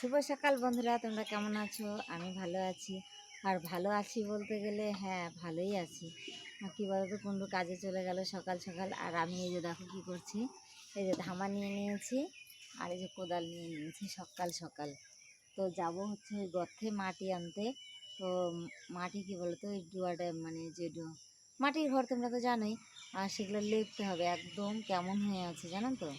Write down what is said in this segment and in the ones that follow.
শুভ সকাল বন্ধুরা, তোমরা কেমন আছো? আমি ভালো আছি। আর ভালো আছি বলতে গেলে হ্যাঁ ভালোই আছি। কী বলতো, কুন্ডু কাজে চলে গেল সকাল সকাল। আর আমি এই যে দেখো কী করছি। এই যে ধামা নিয়ে নিয়েছি, আর এই যে কোদাল নিয়ে নিয়েছি সকাল সকাল। তো যাব হচ্ছে ওই গর্তে মাটি আনতে। তো মাটি কী বলতো, ওই ডুয়াটা মানে যে মাটির ঘর তোমরা তো জানোই। আর সেগুলো লেপতে হবে, একদম কেমন হয়ে আছে জানো তো?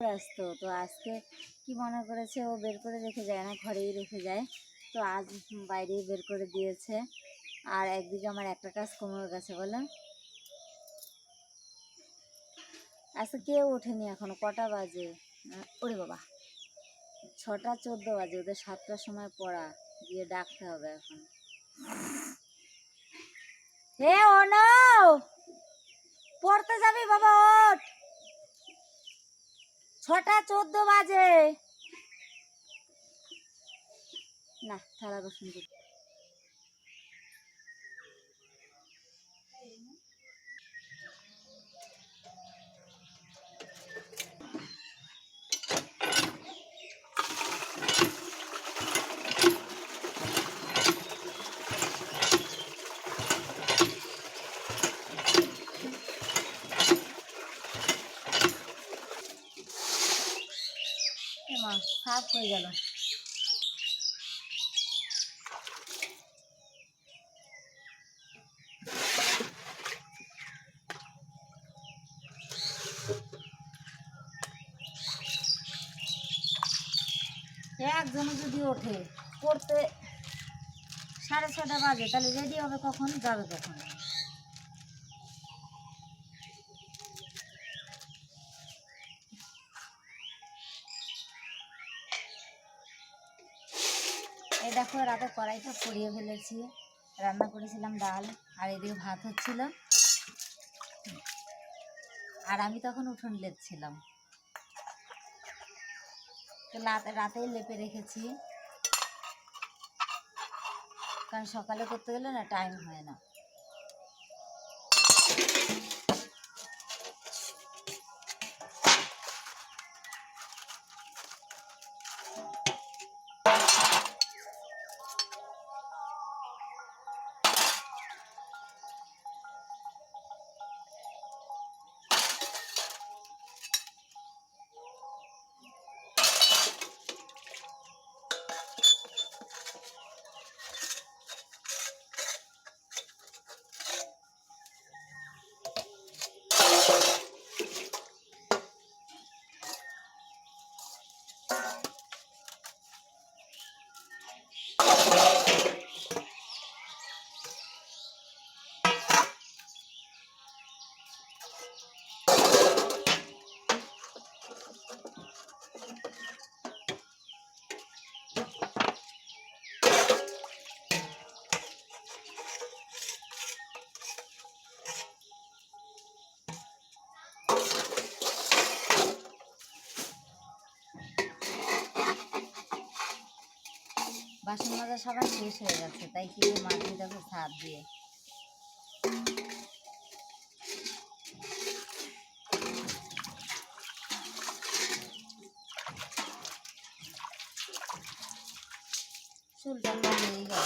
ব্যস্ত। তো আজকে কি মনে করেছে ও বের করে রেখে যায় না, ঘরেই রেখে যায়। তো আজ বাইরেই বের করে দিয়েছে। আর একদিকে আমার একটা কাজ কমে গেছে বলে আজকে কেউ ওঠেনি এখনও, কটা বাজে? ওরে বাবা। ছটা চোদ্দ বাজে, ওদের সাতটার সময় পড়া, গিয়ে ডাকতে হবে এখন। হে অনও পড়তে যাবি, বাবা, ওঠ! ছটা চোদ্দ বাজে। না থালা বাসন সাফ হয়ে গেল। একজনে যদি ওঠে, পড়তে সাড়ে ছটা বাজে, তাহলে রেডি হবে কখন? যাবে কখন? এই দেখো রাতে কড়াইটা পুড়িয়ে ফেলেছি। রান্না করেছিলাম ডাল আর এদিকে ভাত হচ্ছিল। আর আমি তখন উঠোন লেপছিলাম। তো রাতে রাতেই লেপে রেখেছি। কারণ সকালে করতে গেলে না টাইম হয় না। সবার শেষ হয়ে গেছে তাই কি মাটি দেখো ছাদ দিয়ে? চুলটা হয়ে গেল?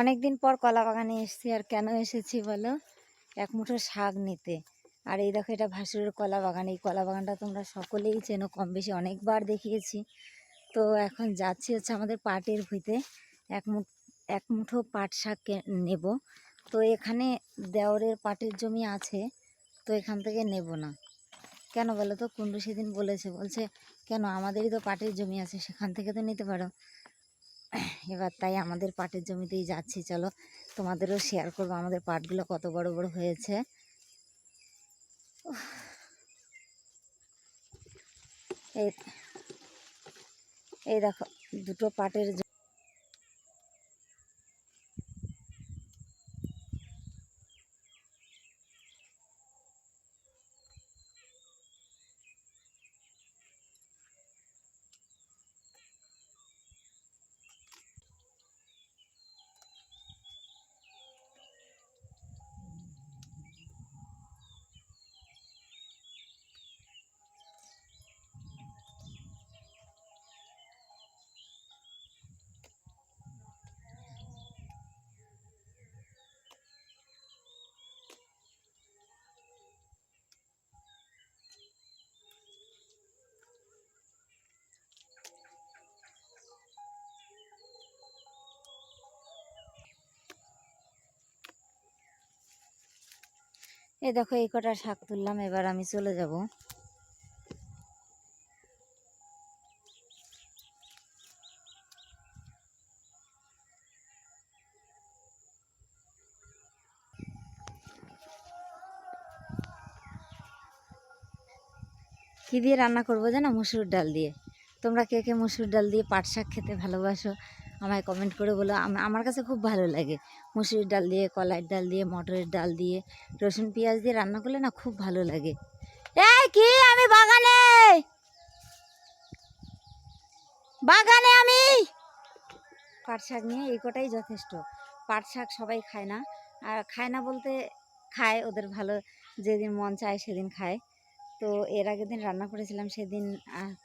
অনেক দিন পর কলা বাগানে এসেছি, আর কেন এসেছি বলো? এক মুঠো শাক নিতে। আর এই দেখো, এটা ভাসুরের কলা বাগান এই কলা বাগানটা তোমরা সকলেই চেনো কম বেশি অনেকবার দেখিয়েছি। তো এখন যাচ্ছি হচ্ছে আমাদের পাটের ভুঁইতে। এক মুঠ, এক মুঠো পাট শাক নেব। তো এখানে দেওরের পাটের জমি আছে, তো এখান থেকে নেব না। কেন বলো তো? কুন্ডু সেদিন বলেছে, বলছে, কেন আমাদেরই তো পাটের জমি আছে, সেখান থেকে তো নিতে পারো। এবার তাই আমাদের পাটের জমিতেই যাচ্ছি, চলো। তোমাদেরও শেয়ার করব আমাদের পাটগুলো কত বড় বড় হয়েছে। এই দেখো, দুটো পাটের এই দেখো, এই কটা শাক তুললাম, এবার আমি চলে যাব। কি দিয়ে রান্না করব জানো? মুসুর ডাল দিয়ে। তোমরা কে কে মুসুর ডাল দিয়ে পাট শাক খেতে ভালোবাসো আমায় কমেন্ট করে বলো আমার কাছে খুব ভালো লাগে। মুসুরির ডাল দিয়ে, কলাইয়ের ডাল দিয়ে, মটরের ডাল দিয়ে, রসুন, পেঁয়াজ দিয়ে রান্না করলে না খুব ভালো লাগে। এই কি আমি বাগানে? বাগানে আমি? পাট শাক নিয়ে এই কটাই যথেষ্ট। পাট শাক সবাই খায় না, আর খায় না বলতে খায় ওদের ভালো, যেদিন মন চায় সেদিন খায়। তো এর আগের দিন রান্না করেছিলাম, সেদিন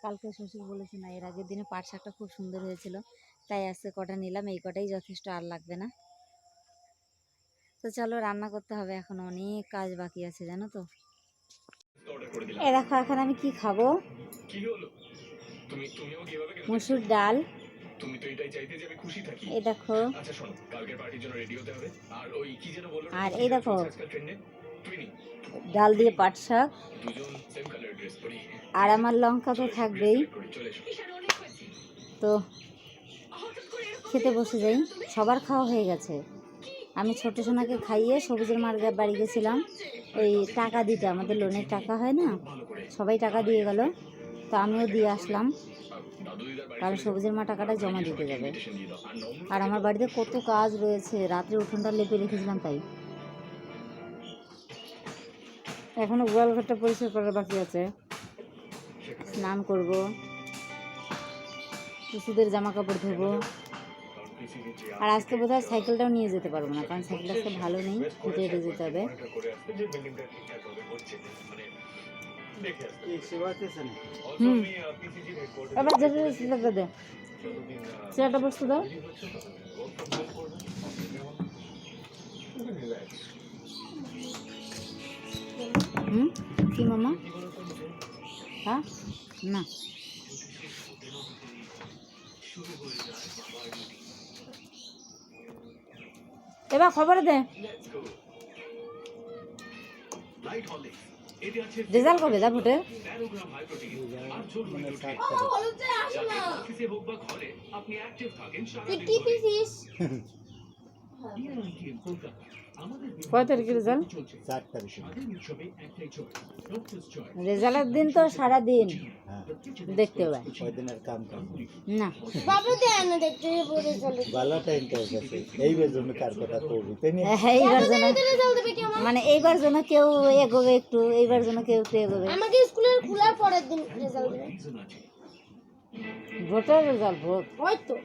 কালকে শ্বশুর বলেছে না, এর আগের দিনে পাট শাকটা খুব সুন্দর হয়েছিল। তাই আজকে কটা নিলাম এই কটাই যথেষ্ট আর লাগবে না। তো চলো রান্না করতে হবে এখন অনেক কাজ বাকি আছে জানো তো। এ দেখো এখন আমি কি খাব? কি হলো? তুমি তুমিও কীভাবে গেলে? মুসুর ডাল। তুমি তো এটাই চাইতে যে আমি খুশি থাকি। এই দেখো। আচ্ছা শোনো কালকের পার্টির জন্য রেডি হতে হবে। আর ওই কি যেন বলল আর এই দেখো। ডাল দিয়ে পাট শাক। আর আমার লঙ্কা তো থাকবেই। তো খেতে বসে যাই, সবার খাওয়া হয়ে গেছে। আমি ছোট সোনাকে খাইয়ে সবুজের মার বাড়ি গেছিলাম। ওই টাকা দিতে, আমাদের লোনের টাকা হয় না? সবাই টাকা দিয়ে গেল, তো আমিও দিয়ে আসলাম। কারণ সবুজের মা টাকাটা জমা দিতে যাবে। আর আমার বাড়িতে কত কাজ রয়েছে, রাত্রে উঠোনটা লেপে রেখেছিলাম তাই। এখনও গোয়াল ঘরটা পরিষ্কার করার বাকি আছে। স্নান করব, শিশুদের জামা কাপড় ধোবো। আর আজকে বোধ হয় সাইকেলটাও নিয়ে যেতে পারব না, কারণ সাইকেলটা আজকে ভালো নেই হেঁটে হেঁটে যেতে হবে। হুম। যতদিন বসতে দাও। হুম? কি মামা? হ্যাঁ? না। এবার খবর দে। রেজাল্ট কবে দা হাই দিন কয় তারিখে রেজাল্ট? রেজাল্টের দিন তো সারা দিন হ্যাঁ। দেখতে দিনের কাম কাম? না। ভালো টাইমটা গেছে। এইবার জন্য কার কথা তাই না এইবার যেন মানে এইবার যেন কেউ এগোবে একটু এইবার যেন কেউ একটু এগোবে। আমাকে স্কুলের খোলার পরের দিন রেজাল্ট আছে ভোটের রেজাল্ট ভোট। হয়তো।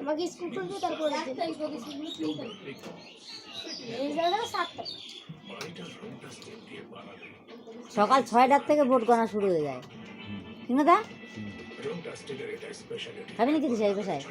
আমাকে স্কুল খুলবে তারপরে সকাল ছয়টার থেকে ভোট গণা শুরু হয়ে যায়। ঠিক না দা খাবি নাকি দিশা এই পেশায়?